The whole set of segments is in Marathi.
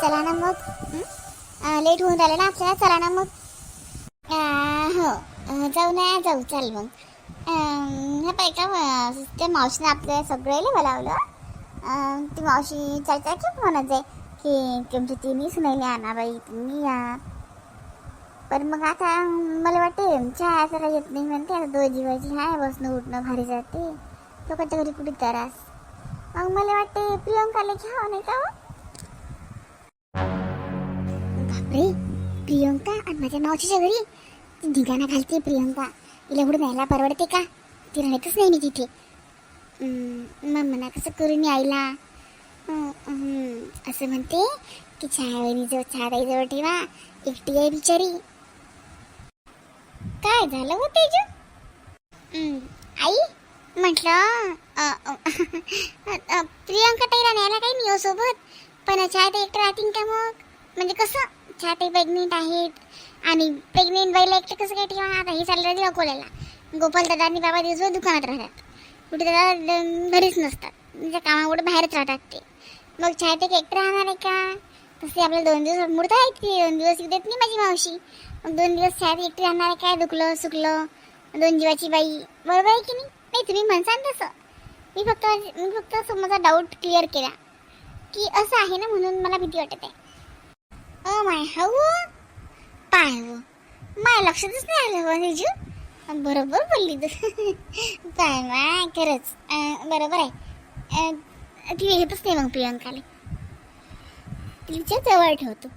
चला ना मग. लेट होऊन राहिलं ना आपल्याला. चला ना मग. हो. जाऊ ना जाऊ. चाल मग. हे पाय का त्या मावशीने आपल्या सगळ्याला बोलावलं ती मावशी चर्चा की म्हणत आहे की तुमची तिन्ही सुनायले आणा बाई तुम्ही या. पण मग आता मला वाटते चहा तर येत नाही म्हणते. आता दोन जीवाची हाय बसणं उठणं भारी जाते. लोकांच्या घरी कुठे त्रास? मग मला वाटते प्रियंकाला घ्यावं नाही का हो? बापरे प्रियंका आणि माझ्या मावशीच्या घरी ती ढिगाणा घालते प्रियंका. तिला एवढं न्यायला परवडते का? ती राहतच नाही मी तिथे. मग म्हणा कसं करू मी आईला? असं म्हणते की चहा जवळ चहा ठेवा. एकटी आहे बिचारी. काय झालं हो तेजू? आई म्हटलं प्रियंका ताईला न्यायला काही मी हो सोबत. पण चहा ताई एकटं राहतील का मग? म्हणजे कसं? छाती प्रेग्नेंट आहेत. आणि प्रेग्नेंट बाईला एकटं कसं काय ठेवा आता हे चाललं राहते अकोल्याला गोपाल दादा आणि बाबा दिवसभर दुकानात राहतात. कुठे दादा घरीच नसतात. म्हणजे कामामुळे बाहेरच राहतात ते. मग छाती एकटं राहणार आहे का? तसे आपल्याला दोन दिवस मुडता आहेत की दोन दिवस येऊ देत नाही माझी मावशी? मग दोन दिवस छाती एकटी राहणार आहे काय? दुखलं सुकलं दोन जीवाची बाई. बरोबर आहे की नाही? नाही तुम्ही म्हणसान तसं. मी फक्त मी फक्त माझा डाऊट क्लिअर केला. की असं आहे ना म्हणून मला भीती वाटत आहे. अ माय हाऊ पाय हो माय लक्षातच नाही आलं हो निजू. बरोबर बोलली तू. काय माय खरंच. बरोबर आहे. अं, ती येतच नाही मग प्रियंकाला. तिच्या जवळ ठेवतो.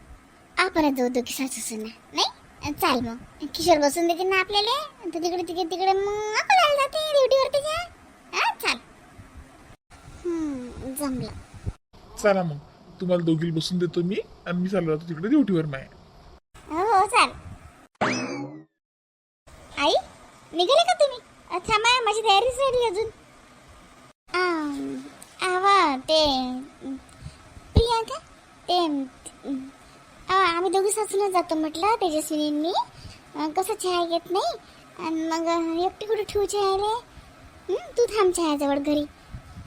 आपण जाऊ दोघी सासू सुना नाही? चाल मग. किशोर बसून देते ना आपल्याला. तर तिकडे तिकडे तिकडे मग आपल्याला जाते ड्युटीवर त्याच्या हां चाल. हम्म, जमलं. चला मग. तुम्हाला दोघी बसून देतो मी आणि मी चाललो जातो तिकडे ड्युटीवर माय. हो हो चाल. आई निघाले का तुम्ही? अ, थांबा माझी तयारीच राहिली अजून. आम, आवा ते प्रियांका ते आ, आम्ही दोघी सासूनच जातो म्हटलं तेजस्विनी मी. अ, कसं चहा घेत नाही? आणि मग एकटी कुठे ठेवू चहायला तू थांब चहाजवळ घरी.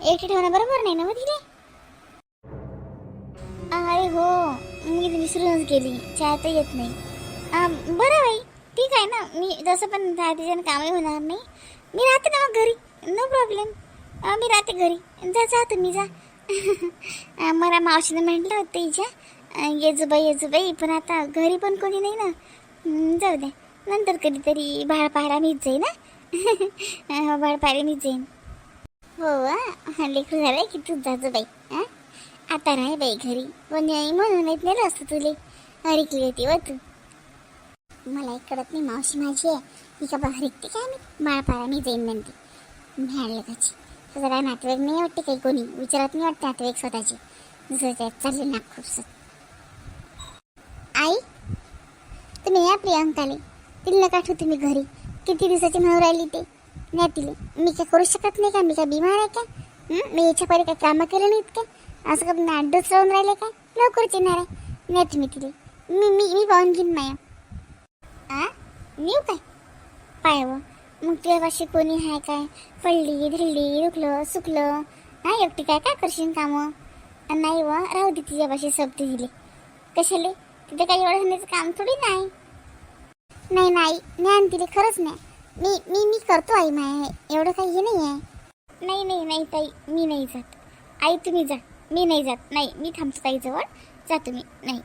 एकटी ठेवणं बरोबर नाही ना मग तिथे अरे हो. मी विसरूनच गेली. चहा तर येत नाही. बरं बाई ठीक आहे ना. मी जसं पण त्याच्यानं कामही होणार नाही. मी राहते ना मग घरी. नो प्रॉब्लेम मी राहते घरी. जा जा तुम्ही जा. मला मावशीनं म्हटलं होतं इजा आ, ये जो बाई ये जो बाई. पण आता घरी पण कोणी नाही ना. जाऊ द्या नंतर कधीतरी बाळ पाहायला मीच जाईन ना बाळ पाहायला मीच जाईन. हो हा झालं की तू जाजो बाई. आता राह बाई घरी. कोणी म्हणून ऐकलेलं असतं तुले. हरिकली होती व तू. मला एक कळत नाही मावशी माझी आहे. ही का बा हरिकते काय मी बाळपाळा मी जाईन म्हणते. मी आणलं त्याची तसं काय नातेवाईक नाही वाटते काही कोणी? विचारत नाही वाटते नातेवाईक स्वतःचे. दुसरं त्यात चालले ना खूप आई? तुम्ही या प्रियांकाले. तिला काठू तुम्ही घरी. किती दिवसाची म्हणून राहिली ते? नाही तिला. मी काय करू शकत नाही का? मी काय बिमार आहे का? मी याच्या पहिले काय कामं केलं नाहीत का? असं का अड्डूच राहून राहिले काय? लवकरच येणार आहे. नाही तुम्ही तिथे. मी मी मी पाहून घेईन माया. आ? नेऊ काय? पाय व मग तुझ्यापाशी कोणी आहे काय? पडली धिरली दुखलं सुकलं हा एकटी काय काय करशील कामं? नाही व राहू दे तुझ्यापाशी सबते दिले कशाले? तिथे काही एवढं होण्याचं काम थोडी नाही. नाही नाही. ज्ञान दिले खरंच नाही. मी मी मी करतो आई माया. एवढं काही हे नाही आहे नाही नाही नाही ताई. मी नाही जात. आई तुम्ही जा. मी नाही जात. नाही मी थांबतो ताईजवळ. जा तुम्ही. नाही.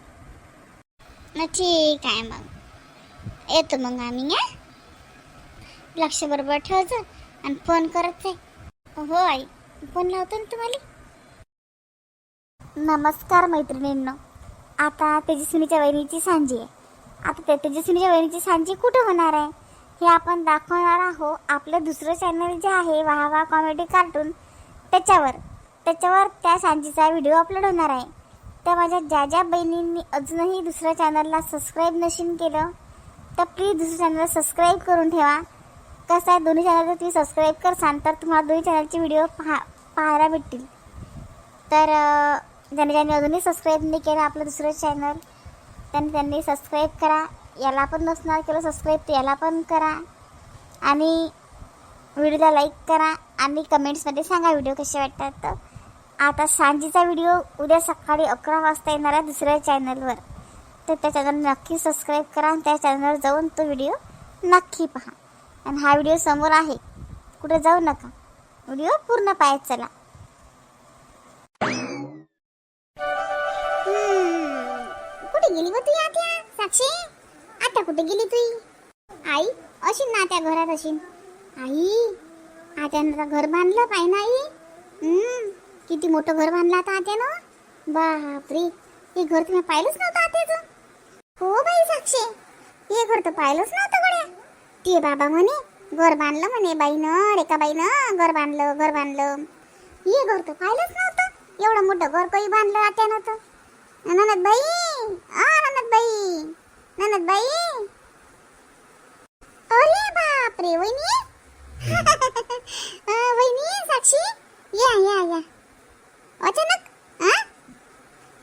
ना ठीक आहे मग. येतो मग आम्ही या लक्ष बरोबर ठेवायचं आणि फोन करत आहे हो आई फोन लावतो ना तुम्हाला? नमस्कार मैत्रिणींनो. आता तेजस्विनीच्या वहिनीची सांजी आहे. आता ते तेजस्विनीच्या वहिनीची सांजी कुठं होणार आहे? हे आपण दाखवणार आहोत आपलं दुसरं चॅनल जे आहे वाह वाह कॉमेडी कार्टून त्याच्यावर. त्याच्यावर त्या सांजीचा व्हिडिओ अपलोड होणार आहे. त्या माझ्या ज्या ज्या बहिणींनी अजूनही दुसऱ्या चॅनलला सबस्क्राईब नशीन केलं तर प्लीज दुसऱ्या चॅनलला सबस्क्राईब करून ठेवा. कसं आहे दोन्ही चॅनलला तुम्ही सबस्क्राईब करसान तर तुम्हाला दोन्ही चॅनलचे व्हिडिओ पहा पाहायला भेटतील. तर ज्याने ज्यांनी ज्यांनी अजूनही सबस्क्राईब नाही केलं आपलं दुसरं चॅनल त्यांनी त्यांनी सबस्क्राईब करा. याला पण नसणार केलं सबस्क्राईब तर याला पण करा. आणि व्हिडिओला लाईक करा आणि कमेंट्समध्ये सांगा व्हिडिओ कसे वाटतात. तर आता सांजीचा व्हिडिओ उद्या सकाळी अकरा वाजता येणार आहे दुसऱ्या चॅनलवर. तर त्या चॅनल नक्की सबस्क्राईब करा आणि त्या चॅनलवर जाऊन तो व्हिडिओ नक्की पहा. आणि हा व्हिडिओ समोर आहे. कुठे जाऊ नका. व्हिडिओ पूर्ण पाहत चला. कुठे गेली व तू आत्या? साक्षी आता कुठे गेली तुई आई अशी ना त्या घरात अशी आई आत्यानं आता घर बांधलं पाहिजे ना आई. किती मोठं घर बांधलं आता आत्यानं? बापरे हे घर तुम्ही पाहिलंच नव्हतं आत्याचं. हो बाई साक्षी हे घर तर पाहिलंच नव्हतं गड्या. ते बाबा म्हणे घर बांधलं म्हणे बाईनं रेखा बाईनं घर बांधलं घर बांधलं. हे घर तर पाहिलंच नव्हतं. एवढं मोठं घर काही बांधलं आत्यानं तर? ननद बाई आ ननद बाई ननद बाई अरे बापरे वहिनी. वहिनी साक्षी या या या. अचानक? हा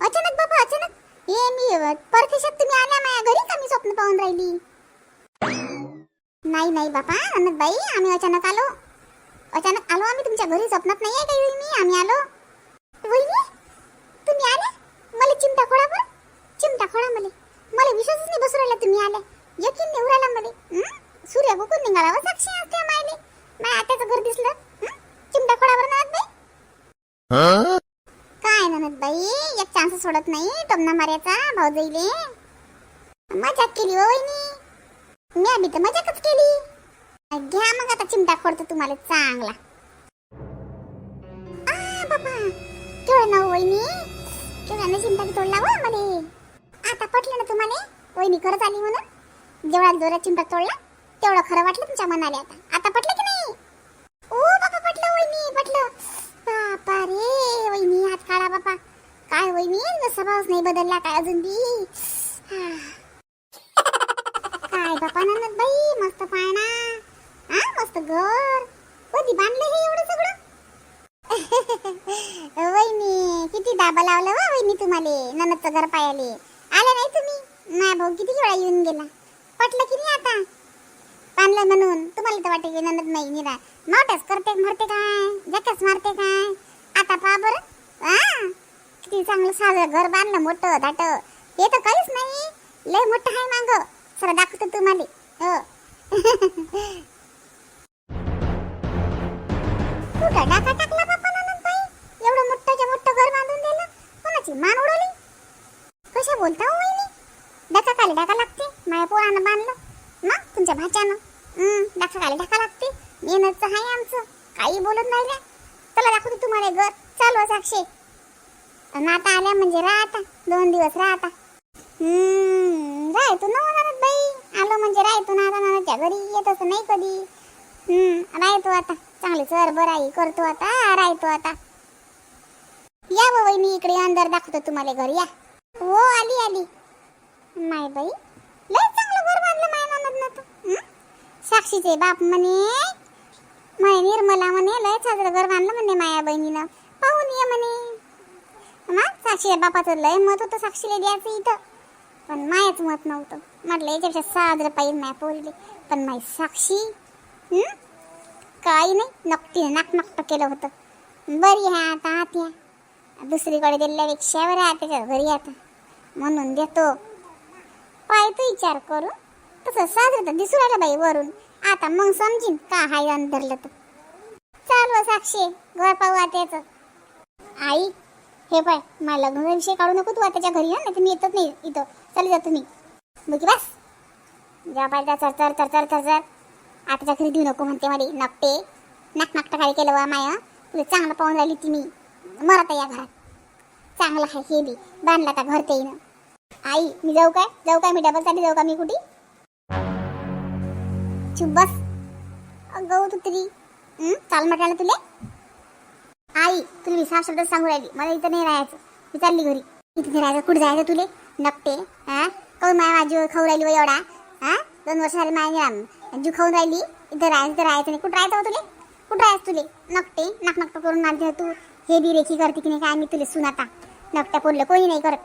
अचानक बाबा अचानक? ये मी परदेशात तुम्ही आल्या माझ्या घरी का मी स्वप्न पाहून राहिली? नाही नाही बापा ननद बाई आम्ही अचानक आलो. अचानक आलो आम्ही तुमच्या घरी स्वप्नात नाही आहे काही मी आम्ही आलो. वहिनी तुम्ही आले? मला चिमटा खोडा पण चिमटा खोडा मला. मला विश्वासच नाही बसू राहिला तुम्ही आले यकीन नाही उरायला मला. सूर्य कुकून निघाला हो साक्षी आज मायले. माझ्या आत्याचं घर दिसलं हं? चिमटा खोडा बरं ननद बाई काय ननद बाई एक चान्स सोडत नाही टोमना मार्याचा भाऊजाईले. मजाक केली हो वहिनी. मी आधी तर मजाकच केली. घ्या मग आता चिमटा खोडतो तुम्हाला चांगला. आ बाबा केवढं नाव वहिनी? केवढ्यानं चिमटा तोडला हो व मले आता पटलं ना तुम्हाला? वहिनी खरंच आली म्हणून? जेवढा जोरात चिमटा तोडला तेवढं खरं वाटलं तुमच्या मनाला आता. आता पटलं की नाही? ओ बाबा पटलं वहिनी पटलं. बापा रे वहिनी हात काढा बापा. काय वहिनी न स्वभावच नाही बदलला काय अजून बी? काय बापा ननद बाई मस्त पाळणा. हा मस्त घर. कधी बांधलं हे एवढं सगळं? वहिनी किती दाबा लावला वा वहिनी तुम्हाला ननदचं घर पायाले. आले नाही तुम्ही? नाही भाऊ किती वेळा येऊन गेला. पटलं की नाही आता? बांधलं म्हणून. तुम्हाला तर वाटते की ननद नाही निरा. नोटस करते मरते काय? जकस मारते काय? आता पहा बरं. हा. किती चांगलं साजं घर बांधलं मोठं दाट. हे तर काहीच नाही. लय मोठं आहे माग. सर दाखवतो तुम्हाला. हो. कुठं डाका टाकला बाप्पा नंदबाई एवढं मोठंच्या मोठं घर बांधून दिलं. कोणाची मान उडवली? कशा बोलता हो वहिनी? डाका काले डाका लागते. माया पोरानं बांधलं. ना तुमच्या भाच्यानं? डाका खाली डाका लागते. मेहनतचं आहे आमचं. काही बोलत नाही रे. चला दाखवते तुम्हाला घर. चालवा साक्षी. आणि आता आल्या म्हणजे राहता. दोन दिवस राहता. हम्म राहतो ना होणारच बाई. आलो म्हणजे राहतो ना आता नानाच्या घरी. येत असं नाही कधी. हम्म राहतो आता. चांगली सर बराई करतो आता. राहतो आता. या बाई मी इकडे अंदर दाखवतो तुम्हाला घर. या. हो आली आली. माय बाई. लय चांगलं घर बांधलं माय ननद ना साक्षीचे बाप म्हणे. माय निर्मला म्हणे लय साजरं घर बांधलं म्हणे माया बहिणीनं. पाहून ये म्हणे. मग साक्षी बापाचं लय मत होतं साक्षीला द्यायचं इथं. पण मायाच मत नव्हतं. म्हटलं याच्यापेक्षा साजरं पाहिजे माया पोरीले. पण माई साक्षी काही नाही. नक्की नाक केलं होतं. बरी ह्या आता आत्या दुसरीकडे दिल्यापेक्षा बरं आहे त्याच्या घरी आता. म्हणून देतो. पाहतो विचार करू. तसं साजरं तर दिसू राहिलं बाई वरून. आता मग समजीन का हाय धरलं तर. चालू साक्षी. घर पाहू आत्याचं आई हे पाय मला लग्नाचा विषय काढू नको तू आताच्या घरी ना नाही मी येतच नाही इथं. चल जा तुम्ही. बघी बस. जा पाय त्या चर चरचर चरचर आताच्या घरी देऊ नको म्हणते मध्ये नकटे. नाक नाकटं काय केलं वा माया? तुला चांगलं पाहून राहिली ती मी. मरत या घरात. चांगलं आहे हे बी. बांधला का घर ते आई मी जाऊ काय? जाऊ काय? मी डबलसाठी जाऊ का मी कुठे? चुप बस. अगं तू तरी. चाल म्हटलं तुला? आई तुला मी साफ शब्दात सांगू राहिली. मला इथं नाही राहायचं. मी चालली घरी. इथे नाही राहायचं. कुठे जायचं तुले? नपटे हा? काऊन माया माझी खाऊ राहिली एवढा? हा? दोन वर्ष झाले माझ्या जीव खाऊन राहिली. इथं राहायचं इथं राहायचं नाही. कुठं राहायचं हो तुले? कुठं राहायचं तुले? नकटे नाक नकट करून मारते तू. हे बी रेखी करते की नाही? काय मी तुले सुन आता नकट्या पोरलं कोणी नाही करत.